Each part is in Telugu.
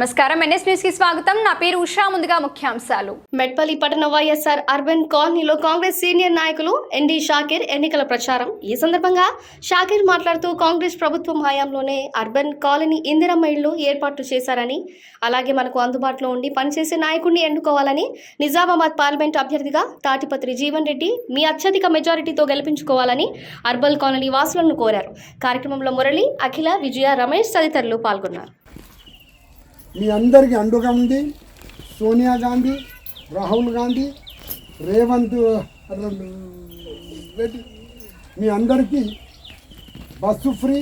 నమస్కారం. ఎన్ఎస్ న్యూస్కి స్వాగతం. నా పేరు ఉషా. ముందుగా ముఖ్యాంశాలు. మెట్పల్లి పట్టణ వైఎస్ఆర్ అర్బన్ కాలనీలో కాంగ్రెస్ సీనియర్ నాయకులు ఎన్డి షాకిర్ ఎన్నికల ప్రచారం. ఈ సందర్భంగా షాకిర్ మాట్లాడుతూ కాంగ్రెస్ ప్రభుత్వం హయాంలోనే అర్బన్ కాలనీ ఇందిరమ్మ ఇళ్ళు ఏర్పాటు చేశారని అలాగే మనకు అందుబాటులో ఉండి పనిచేసే నాయకుడిని ఎన్నుకోవాలని నిజామాబాద్ పార్లమెంట్ అభ్యర్థిగా తాటిపత్రి జీవన్ రెడ్డి మీ అత్యధిక మెజారిటీతో గెలిపించుకోవాలని అర్బన్ కాలనీ వాసులను కోరారు. కార్యక్రమంలో మురళి అఖిల విజయ రమేష్ తదితరులు పాల్గొన్నారు. మీ అందరికీ అండుగా ఉంది సోనియా గాంధీ రాహుల్ గాంధీ రేవంత్ రెడ్డి మీ అందరికీ బస్సు ఫ్రీ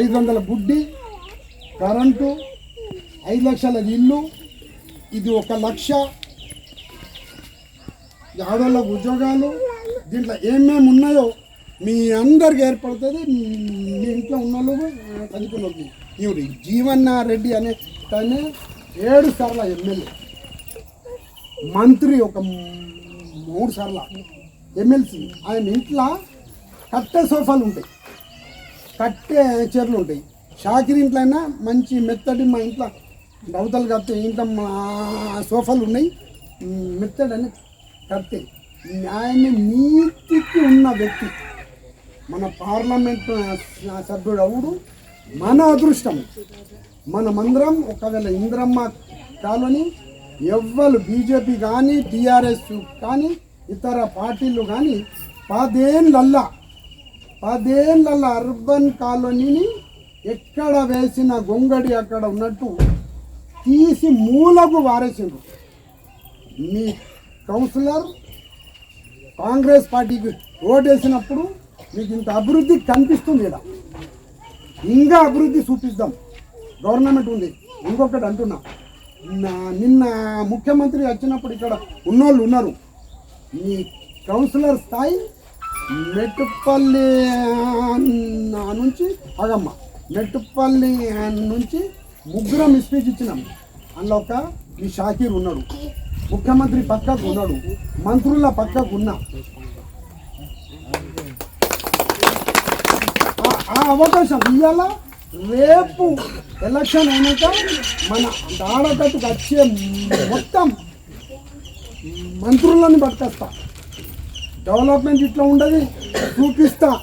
ఐదు వందల బుడ్డి కరెంటు ఐదు లక్షల ఇల్లు ఇది ఒక లక్ష. ఆడవాళ్ళకు ఉద్యోగాలు దీంట్లో ఏమేమి ఉన్నాయో మీ అందరికి ఏర్పడుతుంది. మీ ఇంట్లో ఉన్న వాళ్ళు చదువుకున్న ఈవిడ జీవన్నారెడ్డి అనే తనే ఏడు సార్ల ఎమ్మెల్యే. మంత్రి ఒక మూడు సార్ల ఎమ్మెల్సీ. ఆయన ఇంట్లో కట్టె సోఫాలు ఉంటాయి. కట్టే చీరలు ఉంటాయి. షాకిరి ఇంట్లో అయినా మంచి మెత్తడి మా ఇంట్లో అవతలు కట్టే ఇంట్లో మా సోఫాలు ఉన్నాయి. మెత్తడి అని కడితే ఆయన నీతికి ఉన్న వ్యక్తి. మన పార్లమెంట్ సభ్యుడు అవుడు. మన అదృష్టం. మనమందరం ఒకవేళ ఇంద్రమ్మ కాలనీ ఎవ్వరు బీజేపీ కానీ టీఆర్ఎస్ కానీ ఇతర పార్టీలు కానీ పదేళ్ళల్లా పదేళ్ళ అర్బన్ కాలనీని ఎక్కడ వేసిన గొంగడి అక్కడ ఉన్నట్టు తీసి మూలకు వారేసిండ్రు. మీ కౌన్సిలర్ కాంగ్రెస్ పార్టీకి ఓటేసినప్పుడు మీకు ఇంత అభివృద్ధి కనిపిస్తుంది ఇక్కడ ఇంకా అభివృద్ధి చూపిస్తాం గవర్నమెంట్ ఉంది. ఇంకొకటి అంటున్నా. నిన్న ముఖ్యమంత్రి వచ్చినప్పుడు ఇక్కడ ఉన్నోళ్ళు ఉన్నారు. మీ కౌన్సిలర్ స్థాయి మెట్టుపల్లి నుంచి అగమ్మ మెట్టుపల్లి నుంచి ముగ్గురం స్పీచ్ ఇచ్చినాం. అందులో ఒక మీ షాకీర్ ఉన్నాడు. ముఖ్యమంత్రి పక్కకు ఉన్నాడు. మంత్రుల పక్కకు ఉన్నా. ఆ- అవకాశం ఇవాళ రేపు ఎలక్షన్ అయినాక మన దాడకట్టుకు వచ్చే మొత్తం మంత్రులను పట్టుకొస్తా. డెవలప్మెంట్ ఇట్లా ఉండదు చూపిస్తా.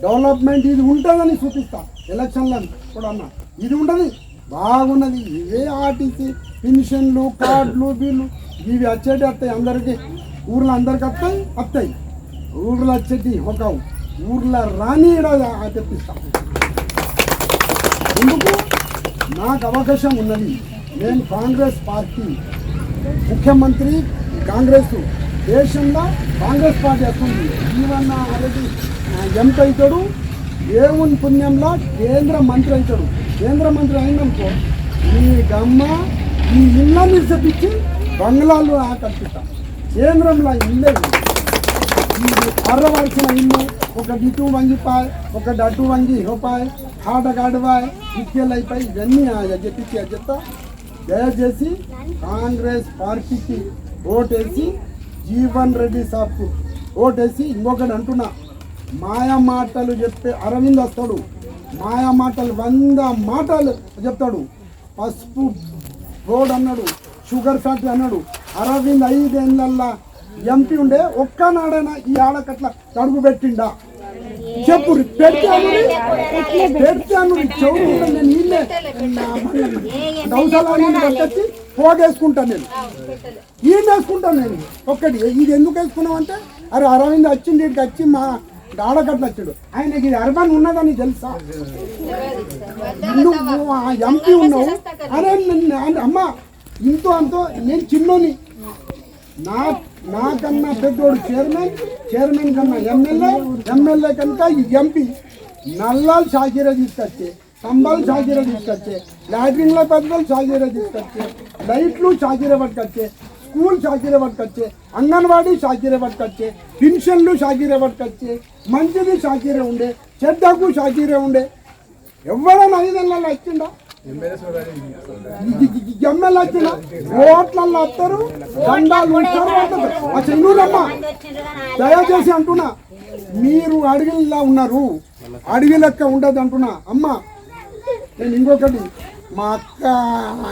డెవలప్మెంట్ ఇది ఉంటుందని చూపిస్తా. ఎలక్షన్లో కూడా అన్న. ఇది ఉండదు బాగున్నది. ఇవే ఆర్టీసీ పెన్షన్లు కార్డులు బిల్లు ఇవి వచ్చేటి వస్తాయి అందరికీ. ఊర్లో అందరికి వస్తాయి వస్తాయి. ఊర్లో వచ్చేటి ఒక ఊర్లో రాని ఈడ ఎందుకు? నాకు అవకాశం ఉన్నది. నేను కాంగ్రెస్ పార్టీ ముఖ్యమంత్రి కాంగ్రెస్ దేశంలో కాంగ్రెస్ పార్టీ వస్తుంది ఈవన్న అనేది ఎంత అవుతాడు. దేవుని పుణ్యంలో కేంద్ర మంత్రి అవుతాడు. కేంద్ర మంత్రి అయిననుకో ఈ గమ్మ ఈ ఇళ్ళని చెప్పించి బంగ్లాలు కల్పిస్తాం కేంద్రంలో ఇల్లే ఉంది. ఈ ఇల్లు ఒక ఇటు వంగిపాయ్ ఒక అటు వంగి రూపాయి ఆట కాడుపాయ్ ఇటుకెళ్ళి అయిపోయి ఇవన్నీ చెప్పించి చెప్తా దయచేసి కాంగ్రెస్ పార్టీకి ఓటేసి జీవన్ రెడ్డి సాబ్కు ఓటేసి ఇంకొకటి అంటున్నా. మాయా మాటలు చెప్పే అరవింద్ వస్తాడు మాయా మాటలు వంద మాటలు చెప్తాడు. పసుపు రోడ్ అన్నాడు షుగర్ ఫ్యాక్టరీ అన్నాడు. అరవింద్ ఐదేళ్ళల్లా ఎంపీ ఉండే ఒక్కనాడైనా ఈ ఆడకట్ల తడుగు పెట్టిండా? చెప్పు పెట్టాను పెట్టాను చెవుడు నేను పట్టచ్చి పోగేసుకుంటాను నేను ఈయన వేసుకుంటాను నేను. ఒక్కటి ఇది ఎందుకు వేసుకున్నావు అంటే అరే అరవింద్ వచ్చింది ఇక్కడికి వచ్చి మా ఆడకట్ల వచ్చాడు. ఆయనకి ఇది అర్బన్ ఉన్నదని తెలుసా? నువ్వు ఎంపీ ఉన్నావు. అరే అమ్మ ఇంతో అంతో నేను చిన్నోని. నా నాకన్నా పెద్దోడు చైర్మన్ చైర్మన్ కన్నా ఎమ్మెల్యే ఎమ్మెల్యే కనుక ఈ ఎంపీ నల్లాలు షాకీరా తీసుకొచ్చే స్తంభాలు షాకీరా తీసుకొచ్చే లాట్రిన్ల పెద్దలు షాకీరా తీసుకొచ్చే లైట్లు Shakira పట్టుకొచ్చే school Shakira పట్టుకొచ్చే anganwadi Shakira పట్టుకొచ్చే పెన్షన్లు షాకీరా పట్టుకొచ్చే మంచిది షాకీరే ఉండే చెడ్డకు షాకీరే ఉండే. ఎవరైనా ఐదేళ్ళలో వచ్చిందా ఎమ్మెల్యే వచ్చిన ఓట్లల్లో వస్తారు దండాలు ఉంచారు ఆ చెన్నూరమ్మ దయచేసి అంటున్నా మీరు అడవిలా ఉన్నారు అడవి లెక్క ఉండదు అంటున్నా. అమ్మ నేను ఇంకొకటి మా అక్క